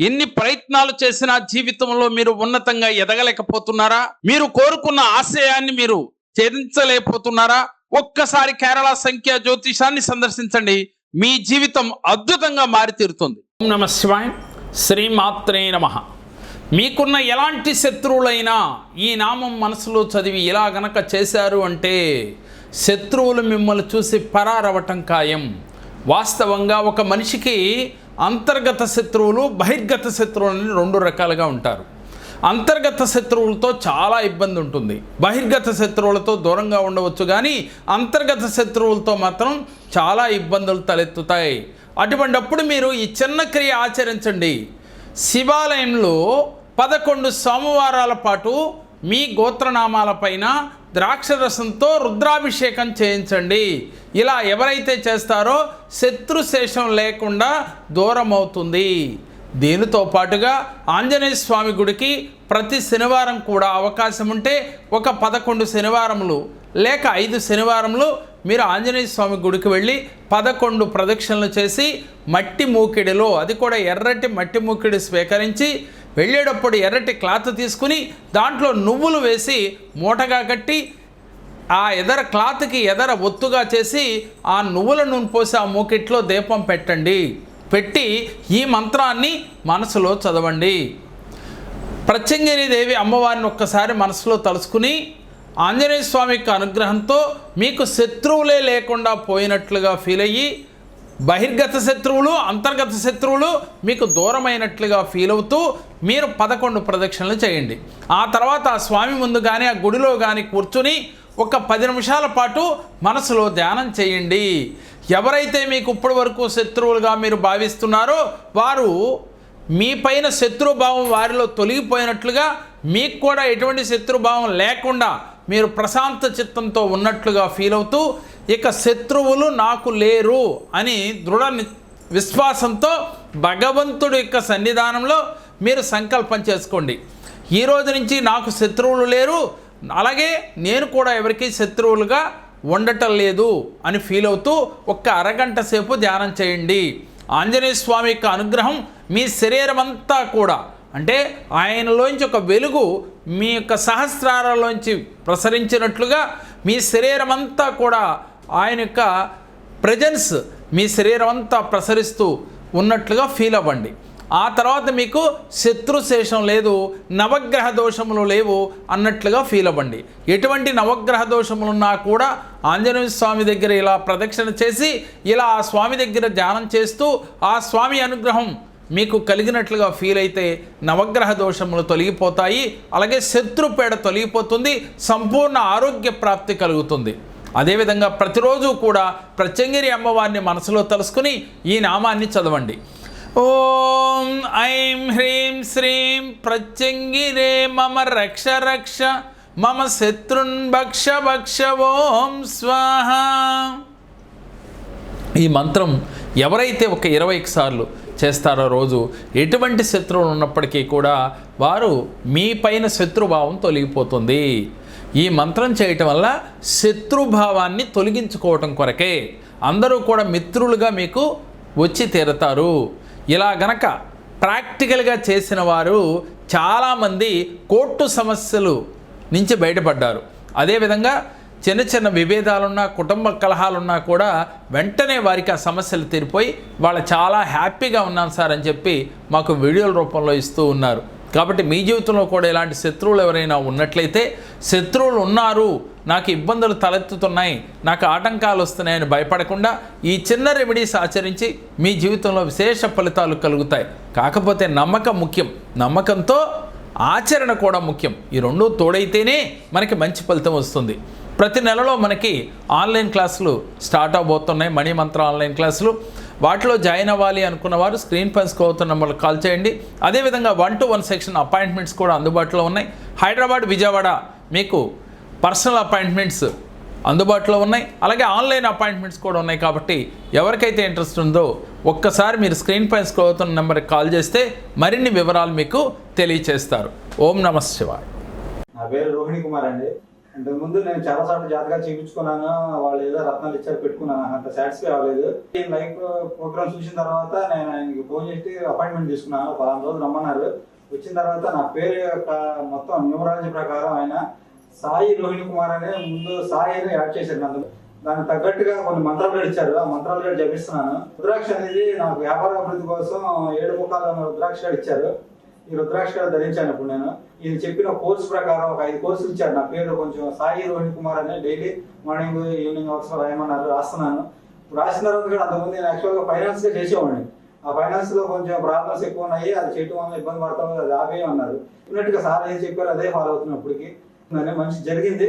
ఎన్ని ప్రయత్నాలు చేసినా జీవితంలో మీరు ఉన్నతంగా ఎదగలేకపోతున్నారా? మీరు కోరుకున్న ఆశయాన్ని మీరు ఛేదించలేకపోతున్నారా? ఒక్కసారి కేరళ సంఖ్య జ్యోతిషాన్ని సందర్శించండి. మీ జీవితం అద్భుతంగా మారి తీరుతుంది ఓం నమ శివాయ. శ్రీమాత్రే నమ. మీకున్న ఎలాంటి శత్రువులైనా ఈ నామం మనసులో చదివి ఇలా గనక చేశారు అంటే శత్రువులు మిమ్మల్ని చూసి పరారవటం ఖాయం. వాస్తవంగా ఒక మనిషికి అంతర్గత శత్రువులు బహిర్గత శత్రువులని రెండు రకాలుగా ఉంటారు. అంతర్గత శత్రువులతో చాలా ఇబ్బంది ఉంటుంది. బహిర్గత శత్రువులతో దూరంగా ఉండవచ్చు కానీ అంతర్గత శత్రువులతో మాత్రం చాలా ఇబ్బందులు తలెత్తుతాయి. అటువంటప్పుడు మీరు ఈ చిన్న క్రియ ఆచరించండి. శివాలయంలో పదకొండు సోమవారాల పాటు మీ గోత్రనామాలపైన ద్రాక్షరసంతో రుద్రాభిషేకం చేయించండి. ఇలా ఎవరైతే చేస్తారో శత్రుశేషం లేకుండా దూరం అవుతుంది దీనితో పాటుగా ఆంజనేయ స్వామి గుడికి ప్రతి శనివారం కూడా అవకాశం ఉంటే ఒక పదకొండు శనివారములు లేక ఐదు శనివారములు మీరు ఆంజనేయ స్వామి గుడికి వెళ్ళి పదకొండు ప్రదక్షిణలు చేసి మట్టి మూకిడిలో అది కూడా ఎర్రటి మట్టి మూకిడి స్వీకరించి వెళ్ళేటప్పుడు ఎర్రటి క్లాత్ తీసుకుని దాంట్లో నువ్వులు వేసి మూటగా కట్టి ఆ ఎదర క్లాత్కి ఎదర ఒత్తుగా చేసి ఆ నువ్వుల నూనె పోసి ఆ మూకిట్లో దీపం పెట్టండి. పెట్టి ఈ మంత్రాన్ని మనసులో చదవండి. దేవి అమ్మవారిని ఒక్కసారి మనసులో తలుసుకుని ఆంజనేయ స్వామి యొక్క అనుగ్రహంతో మీకు శత్రువులే లేకుండా పోయినట్లుగా ఫీల్ అయ్యి బహిర్గత శత్రువులు అంతర్గత శత్రువులు మీకు దూరమైనట్లుగా ఫీల్ అవుతూ మీరు పదకొండు ప్రదక్షిణలు చేయండి. ఆ తర్వాత ఆ స్వామి ముందు కానీ ఆ గుడిలో కానీ కూర్చుని ఒక పది నిమిషాల పాటు మనసులో ధ్యానం చేయండి. ఎవరైతే మీకు ఇప్పటి వరకు శత్రువులుగా మీరు భావిస్తున్నారో వారు మీ పైన శత్రుభావం వారిలో తొలగిపోయినట్లుగా మీకు కూడా ఎటువంటి శత్రుభావం లేకుండా మీరు ప్రశాంత చిత్తంతో ఉన్నట్లుగా ఫీల్ అవుతూ ఇక శత్రువులు నాకు లేరు అని దృఢ విశ్వాసంతో భగవంతుడి యొక్క సన్నిధానంలో మీరు సంకల్పం చేసుకోండి. ఈ రోజు నుంచి నాకు శత్రువులు లేరు అలాగే నేను కూడా ఎవరికి శత్రువులుగా ఉండటం లేదు అని ఫీల్ అవుతూ ఒక్క అరగంట సేపు ధ్యానం చేయండి. ఆంజనేయ స్వామి యొక్క అనుగ్రహం మీ శరీరం అంతా కూడా అంటే ఆయనలోంచి ఒక వెలుగు మీ యొక్క సహస్రాలలోంచి ప్రసరించినట్లుగా మీ శరీరం అంతా కూడా ఆయన యొక్క ప్రజెన్స్ మీ శరీరం అంతా ప్రసరిస్తూ ఉన్నట్లుగా ఫీల్ అవ్వండి. ఆ తర్వాత మీకు శత్రుశేషం లేదు నవగ్రహ దోషములు లేవు అన్నట్లుగా ఫీల్ అవ్వండి. ఎటువంటి నవగ్రహ దోషములున్నా కూడా ఆంజనేయ స్వామి దగ్గర ఇలా ప్రదక్షిణ చేసి ఇలా ఆ స్వామి దగ్గర ధ్యానం చేస్తూ ఆ స్వామి అనుగ్రహం మీకు కలిగినట్లుగా ఫీల్ అయితే నవగ్రహ దోషములు తొలగిపోతాయి అలాగే శత్రుపేడ తొలగిపోతుంది సంపూర్ణ ఆరోగ్య ప్రాప్తి కలుగుతుంది. అదేవిధంగా ప్రతిరోజు కూడా ప్రత్యంగిరి అమ్మవారిని మనసులో తలుసుకుని ఈ నామాన్ని చదవండి. ఓం ఐం హ్రీం శ్రీం ప్రత్యంగిరే మమ రక్ష రక్ష మమ శత్రున్ భక్ష భక్ష ఓం స్వాహ. ఈ మంత్రం ఎవరైతే ఒక ఇరవై సార్లు చేస్తారో రోజు ఎటువంటి శత్రువులు ఉన్నప్పటికీ కూడా వారు మీ పైన శత్రుభావం తొలగిపోతుంది. ఈ మంత్రం చేయటం వల్ల శత్రుభావాన్ని తొలగించుకోవటం కొరకే. అందరూ కూడా మిత్రులుగా మీకు వచ్చి తీరతారు. ఇలా గనక ప్రాక్టికల్గా చేసిన వారు చాలామంది కోర్టు సమస్యలు నుంచి బయటపడ్డారు. అదేవిధంగా చిన్న చిన్న విభేదాలున్నా కుటుంబ కలహాలున్నా కూడా వెంటనే వారికి ఆ సమస్యలు తీరిపోయి వాళ్ళు చాలా హ్యాపీగా ఉన్నాను సార్ అని చెప్పి మాకు వీడియోల రూపంలో ఇస్తూ ఉన్నారు. కాబట్టి మీ జీవితంలో కూడా ఇలాంటి శత్రువులు ఎవరైనా ఉన్నట్లయితే శత్రువులు ఉన్నారు నాకు ఇబ్బందులు తలెత్తుతున్నాయి నాకు ఆటంకాలు వస్తున్నాయని భయపడకుండా ఈ చిన్న రెమెడీస్ ఆచరించి మీ జీవితంలో విశేష ఫలితాలు కలుగుతాయి. కాకపోతే నమ్మకం ముఖ్యం. నమ్మకంతో ఆచరణ కూడా ముఖ్యం. ఈ రెండు తోడైతేనే మనకి మంచి ఫలితం వస్తుంది. ప్రతి నెలలో మనకి ఆన్లైన్ క్లాసులు స్టార్ట్ అవబోతున్నాయి. మణి మంత్ర ఆన్లైన్ క్లాసులు. వాటిలో జాయిన్ అవ్వాలి అనుకున్న వారు స్క్రీన్ పైన అవుతున్న నెంబర్కి కాల్ చేయండి. అదేవిధంగా one two one section appointments కూడా అందుబాటులో ఉన్నాయి. హైదరాబాద్ విజయవాడ మీకు పర్సనల్ అపాయింట్మెంట్స్ అందుబాటులో ఉన్నాయి. అలాగే ఆన్లైన్ అపాయింట్మెంట్స్ కూడా ఉన్నాయి కాబట్టి ఎవరికైతే ఇంట్రెస్ట్ ఉందో ఒక్కసారి మీరు స్క్రీన్ పై స్క్రోల్ అవుతున్న నెంబర్కి కాల్ చేస్తే మరిన్ని వివరాలు మీకు తెలియచేస్తారు. ఓం నమ శివాయ్. నా పేరు రోహిణి కుమార్ అండి. ఇంతకు ముందు నేను చాలా సార్లు జాతకాలు చేయించుకున్నాను వాళ్ళు ఏదో రత్నాలు ఇచ్చారు పెట్టుకున్నాను. అంత సాటిస్ఫై అవ్వలేదు. ఈ లైవ్ ప్రోగ్రామ్ చూసిన తర్వాత నేను ఆయనకి ఫోన్ చేసి అపాయింట్మెంట్ తీసుకున్నాను పలానా రోజులు రమ్మన్నారు. వచ్చిన తర్వాత నా పేరు యొక్క మొత్తం న్యూమరాలజీ ప్రకారం ఆయన సాయి రోహిణి కుమార్ అనే ముందు సాయి అని యాడ్ చేశారు నన్ను. దానికి తగ్గట్టుగా కొన్ని మంత్రాలు కూడా ఇచ్చారు. ఆ మంత్రాలు కూడా జపిస్తున్నాను. రుద్రాక్ష అనేది నాకు వ్యాపార అభివృద్ధి కోసం ఏడు ముఖాలు రుద్రాక్ష ఇచ్చారు. ఈ రుద్రాక్ష ధరించాను ఇప్పుడు నేను. ఇది చెప్పిన కోర్స్ ప్రకారం ఒక ఐదు కోర్సులు ఇచ్చారు. నా పేరు కొంచెం సాయి రోహిణి కుమార్ అని డైలీ మార్నింగ్ ఈవినింగ్ ఒకసారి రాయమన్నారు రాస్తున్నాను. ఇప్పుడు రాసిన తర్వాత కూడా అంతకుముందు నేను యాక్చువల్గా ఫైనాన్స్గా చేసేవాడిని. ఆ ఫైనాన్స్లో కొంచెం ప్రాబ్లమ్స్ ఎక్కువ ఉన్నాయి. అది చేయటం వల్ల ఇబ్బంది పడతాం అది ఆపేయమన్నారు. ఉన్నట్టుగా సార్ ఏం చెప్పారు అదే ఫాలో అవుతున్నప్పటికి మంచి జరిగింది.